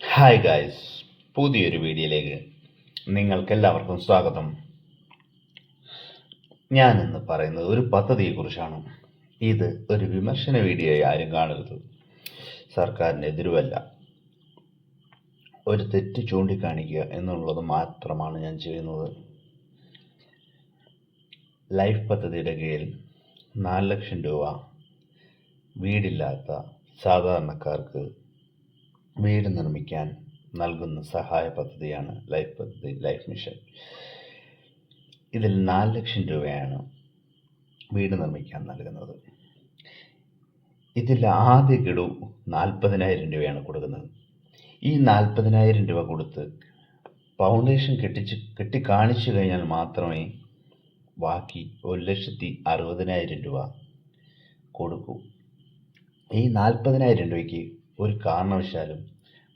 Hi guys പുതിയൊരു വീഡിയോയിലേക്ക് നിങ്ങൾക്കെല്ലാവർക്കും സ്വാഗതം. ഞാൻ ഇന്ന് പറയുന്നത് ഒരു പദ്ധതിയെക്കുറിച്ചാണ്. ഇത് ഒരു വിമർശന വീഡിയോയായി ആരും കാണരുത്. സർക്കാരിന് എതിരുവല്ല. ഒരു തെറ്റ് ചൂണ്ടിക്കാണിക്കുക എന്നുള്ളത് മാത്രമാണ് ഞാൻ ചെയ്യുന്നത്. ലൈഫ് പദ്ധതിയുടെ കീഴിൽ നാല് ലക്ഷം രൂപ വീടില്ലാത്ത സാധാരണക്കാർക്ക് വീട് നിർമ്മിക്കാൻ നൽകുന്ന സഹായ പദ്ധതിയാണ് ലൈഫ് പദ്ധതി ലൈഫ് മിഷൻ. ഇതിൽ നാല് ലക്ഷം രൂപയാണ് വീട് നിർമ്മിക്കാൻ നൽകുന്നത്. ഇതിൽ ആദ്യ ഗഡു നാൽപ്പതിനായിരം രൂപയാണ് കൊടുക്കുന്നത്. ഈ നാൽപ്പതിനായിരം രൂപ കൊടുത്ത് ഫൗണ്ടേഷൻ കെട്ടിച്ച് കെട്ടിക്കാണിച്ചു കഴിഞ്ഞാൽ മാത്രമേ ബാക്കി ഒരു ലക്ഷത്തി അറുപതിനായിരം രൂപ കൊടുക്കൂ. ഈ നാൽപ്പതിനായിരം രൂപയ്ക്ക് ഒരു കാരണവശാലും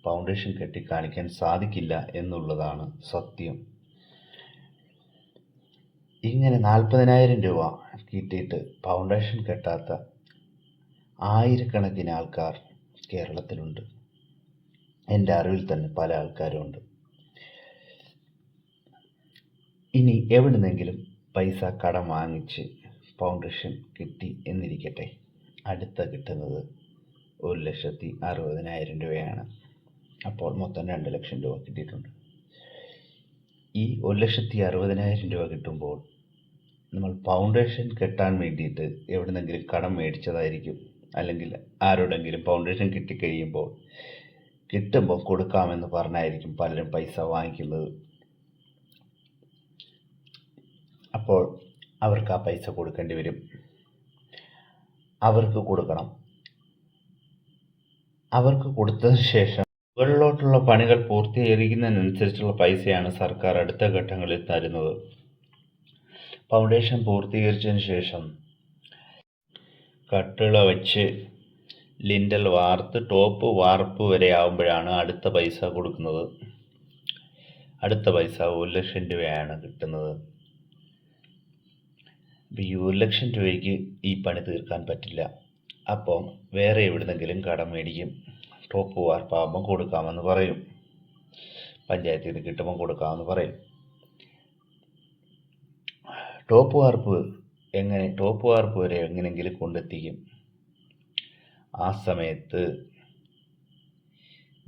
ഫൗണ്ടേഷൻ കെട്ടി കാണിക്കാൻ സാധിക്കില്ല എന്നുള്ളതാണ് സത്യം. ഇങ്ങനെ നാൽപ്പതിനായിരം രൂപ കിട്ടിയിട്ട് ഫൗണ്ടേഷൻ കെട്ടാത്ത ആയിരക്കണക്കിന് ആൾക്കാർ കേരളത്തിലുണ്ട്. എന്റെ അറിവിൽ തന്നെ പല ആൾക്കാരുമുണ്ട്. ഇനി എവിടുന്നെങ്കിലും പൈസ കടം വാങ്ങിച്ച് ഫൗണ്ടേഷൻ കിട്ടി എന്നിരിക്കട്ടെ. അടുത്ത കിട്ടുന്നത് ഒരു ലക്ഷത്തി അറുപതിനായിരം രൂപയാണ്. അപ്പോൾ മൊത്തം രണ്ട് ലക്ഷം രൂപ കിട്ടിയിട്ടുണ്ട്. ഈ ഒരു ലക്ഷത്തി അറുപതിനായിരം രൂപ കിട്ടുമ്പോൾ നമ്മൾ ഫൗണ്ടേഷൻ കെട്ടാൻ വേണ്ടിയിട്ട് എവിടുന്നെങ്കിലും കടം മേടിച്ചതായിരിക്കും. അല്ലെങ്കിൽ ആരോടെങ്കിലും ഫൗണ്ടേഷൻ കിട്ടിക്കഴിയുമ്പോൾ കിട്ടുമ്പോൾ കൊടുക്കാമെന്ന് പറഞ്ഞായിരിക്കും പലരും പൈസ വാങ്ങിക്കുന്നത്. അപ്പോൾ അവർക്ക് ആ പൈസ കൊടുക്കേണ്ടി വരും. അവർക്ക് കൊടുക്കണം. അവർക്ക് കൊടുത്തതിന് ശേഷം മുകളിലോട്ടുള്ള പണികൾ പൂർത്തീകരിക്കുന്നതിനനുസരിച്ചുള്ള പൈസയാണ് സർക്കാർ അടുത്ത ഘട്ടങ്ങളിൽ തരുന്നത്. ഫൗണ്ടേഷൻ പൂർത്തീകരിച്ചതിന് ശേഷം കട്ടിള വെച്ച് ലിൻഡൽ വാർത്ത് ടോപ്പ് വാർപ്പ് വരെ ആകുമ്പോഴാണ് അടുത്ത പൈസ കൊടുക്കുന്നത്. അടുത്ത പൈസ ഒരു ലക്ഷം രൂപയാണ് കിട്ടുന്നത്. അപ്പോൾ ഈ ഒരു ലക്ഷം രൂപയ്ക്ക് ഈ പണി തീർക്കാൻ പറ്റില്ല. അപ്പോൾ വേറെ എവിടുന്നെങ്കിലും കടം മേടിക്കും. ടോപ്പ് വാർപ്പാകുമ്പോൾ കൊടുക്കാമെന്ന് പറയും. പഞ്ചായത്തിൽ നിന്ന് കിട്ടുമ്പോൾ കൊടുക്കാമെന്ന് പറയും. ടോപ്പ് വാർപ്പ് എങ്ങനെ ടോപ്പ് വാർപ്പ് വരെ എങ്ങനെയെങ്കിലും കൊണ്ടെത്തിക്കും. ആ സമയത്ത്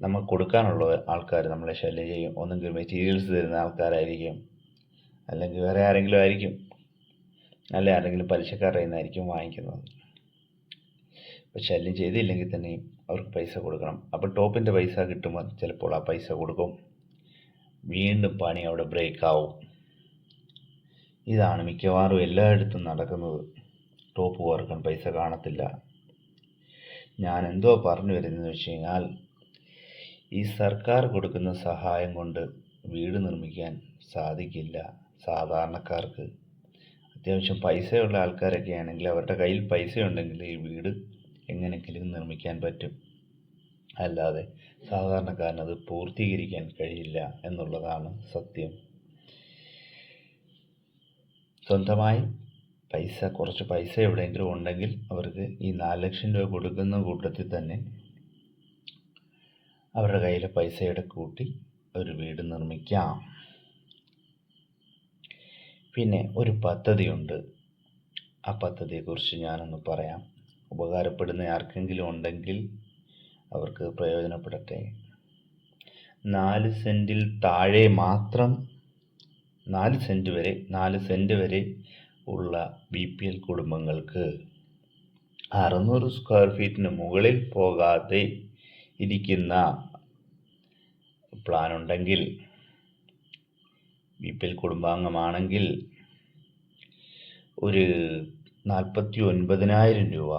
നമ്മൾ കൊടുക്കാനുള്ള ആൾക്കാർ നമ്മളെ ശല്യം ചെയ്യും. ഒന്നെങ്കിൽ മെറ്റീരിയൽസ് തരുന്ന ആൾക്കാരായിരിക്കും. അല്ലെങ്കിൽ വേറെ ആരെങ്കിലും ആയിരിക്കും. അല്ലെ ആരെങ്കിലും പലിശക്കാരുടെ നിന്നായിരിക്കും വാങ്ങിക്കുന്നത്. ശല്യം ചെയ്തില്ലെങ്കിൽ തന്നെയും അവർക്ക് പൈസ കൊടുക്കണം. അപ്പോൾ ടോപ്പിന്റെ പൈസ കിട്ടുമ്പോൾ ചിലപ്പോൾ ആ പൈസ കൊടുക്കും. വീണ്ടും പണി അവിടെ ബ്രേക്ക് ആവും. ഇതാണ് മിക്കവാറും എല്ലായിടത്തും നടക്കുന്നത്. ടോപ്പ് വർക്കാൻ പൈസ കാണത്തില്ല. ഞാൻ എന്തോ പറഞ്ഞു വരുന്നതെന്ന് വെച്ച് കഴിഞ്ഞാൽ ഈ സർക്കാർ കൊടുക്കുന്ന സഹായം കൊണ്ട് വീട് നിർമ്മിക്കാൻ സാധിക്കില്ല സാധാരണക്കാർക്ക്. അത്യാവശ്യം പൈസയുള്ള ആൾക്കാരൊക്കെ ആണെങ്കിൽ അവരുടെ കയ്യിൽ പൈസ ഉണ്ടെങ്കിൽ ഈ വീട് എങ്ങനെയെങ്കിലും നിർമ്മിക്കാൻ പറ്റും. അല്ലാതെ സാധാരണക്കാരനത് പൂർത്തീകരിക്കാൻ കഴിയില്ല എന്നുള്ളതാണ് സത്യം. സ്വന്തമായി പൈസ കുറച്ച് പൈസ എവിടെയെങ്കിലും ഉണ്ടെങ്കിൽ അവർക്ക് ഈ നാല് ലക്ഷം രൂപ കൊടുക്കുന്ന കൂട്ടത്തിൽ തന്നെ അവരുടെ കയ്യിലെ പൈസയുടെ കൂട്ടി ഒരു വീട് നിർമ്മിക്കാം. പിന്നെ ഒരു പദ്ധതിയുണ്ട്. ആ പദ്ധതിയെക്കുറിച്ച് ഞാനൊന്ന് പറയാം. ഉപകാരപ്പെടുന്ന ആർക്കെങ്കിലും ഉണ്ടെങ്കിൽ അവർക്ക് പ്രയോജനപ്പെടട്ടെ. നാല് സെന്റിൽ താഴെ മാത്രം നാല് സെന്റ് വരെ നാല് സെന്റ് വരെ ഉള്ള ബി പി എൽ കുടുംബങ്ങൾക്ക് അറുന്നൂറ് സ്ക്വയർ ഫീറ്റിന് മുകളിൽ പോകാതെ ഇരിക്കുന്ന പ്ലാൻ ഉണ്ടെങ്കിൽ ബി പി എൽ കുടുംബാംഗമാണെങ്കിൽ ഒരു നാൽപ്പത്തി ഒൻപതിനായിരം രൂപ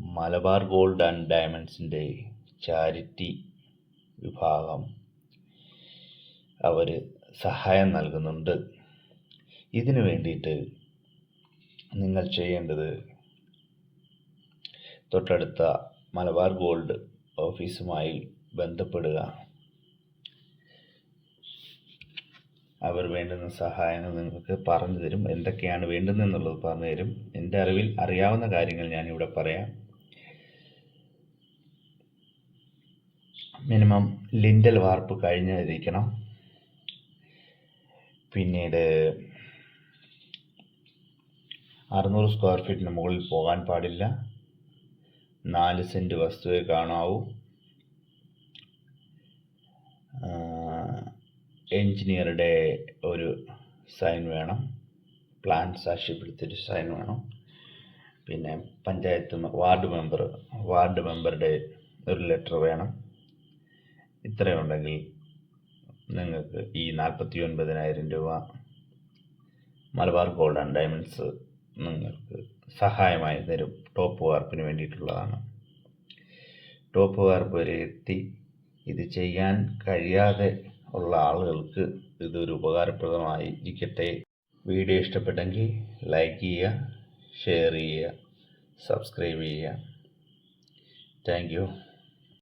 മലബാർ ഗോൾഡ് ആൻഡ് ഡയമണ്ട്സിന്റെ ചാരിറ്റി വിഭാഗം അവർ സഹായം നൽകുന്നുണ്ട്. ഇതിനു വേണ്ടിയിട്ട് നിങ്ങൾ ചെയ്യേണ്ടത് തൊട്ടടുത്ത മലബാർ ഗോൾഡ് ഓഫീസുമായി ബന്ധപ്പെടുക. അവർ വേണ്ടുന്ന സഹായങ്ങൾ നിങ്ങൾക്ക് പറഞ്ഞു തരും. എന്തൊക്കെയാണ് വേണ്ടുന്നതെന്നുള്ളത് പറഞ്ഞു തരും. എന്റെ അറിവിൽ അറിയാവുന്ന കാര്യങ്ങൾ ഞാനിവിടെ പറയാം. മിനിമം ലിൻഡൽ വാർപ്പ് കഴിഞ്ഞിരിക്കണം. പിന്നീട് അറുന്നൂറ് സ്ക്വയർ ഫീറ്റിന് മുകളിൽ പോകാൻ പാടില്ല. നാല് സെന്റ് വസ്തുവേ കാണാവൂ. എഞ്ചിനീയറുടെ ഒരു സൈൻ വേണം. പ്ലാൻ സാക്ഷ്യപ്പെടുത്തിയൊരു സൈൻ വേണം. പിന്നെ പഞ്ചായത്ത് വാർഡ് മെമ്പർ വാർഡ് മെമ്പറുടെ ഒരു ലെറ്റർ വേണം. ഇത്രയും ഉണ്ടെങ്കിൽ നിങ്ങൾക്ക് ഈ നാൽപ്പത്തി ഒൻപതിനായിരം രൂപ മലബാർ ഗോൾഡ് ആൻഡ് ഡയമണ്ട്സ് നിങ്ങൾക്ക് സഹായമായി തരും. ടോപ്പ് വാർപ്പിന് വേണ്ടിയിട്ടുള്ളതാണ്. ടോപ്പ് വാർപ്പ് വരെ എത്തി ഇത് ചെയ്യാൻ കഴിയാതെ ഉള്ള ആളുകൾക്ക് ഇതൊരു ഉപകാരപ്രദമായി ഇരിക്കട്ടെ. വീഡിയോ ഇഷ്ടപ്പെട്ടെങ്കിൽ ലൈക്ക് ചെയ്യുക ഷെയർ ചെയ്യുക സബ്സ്ക്രൈബ് ചെയ്യുക. താങ്ക്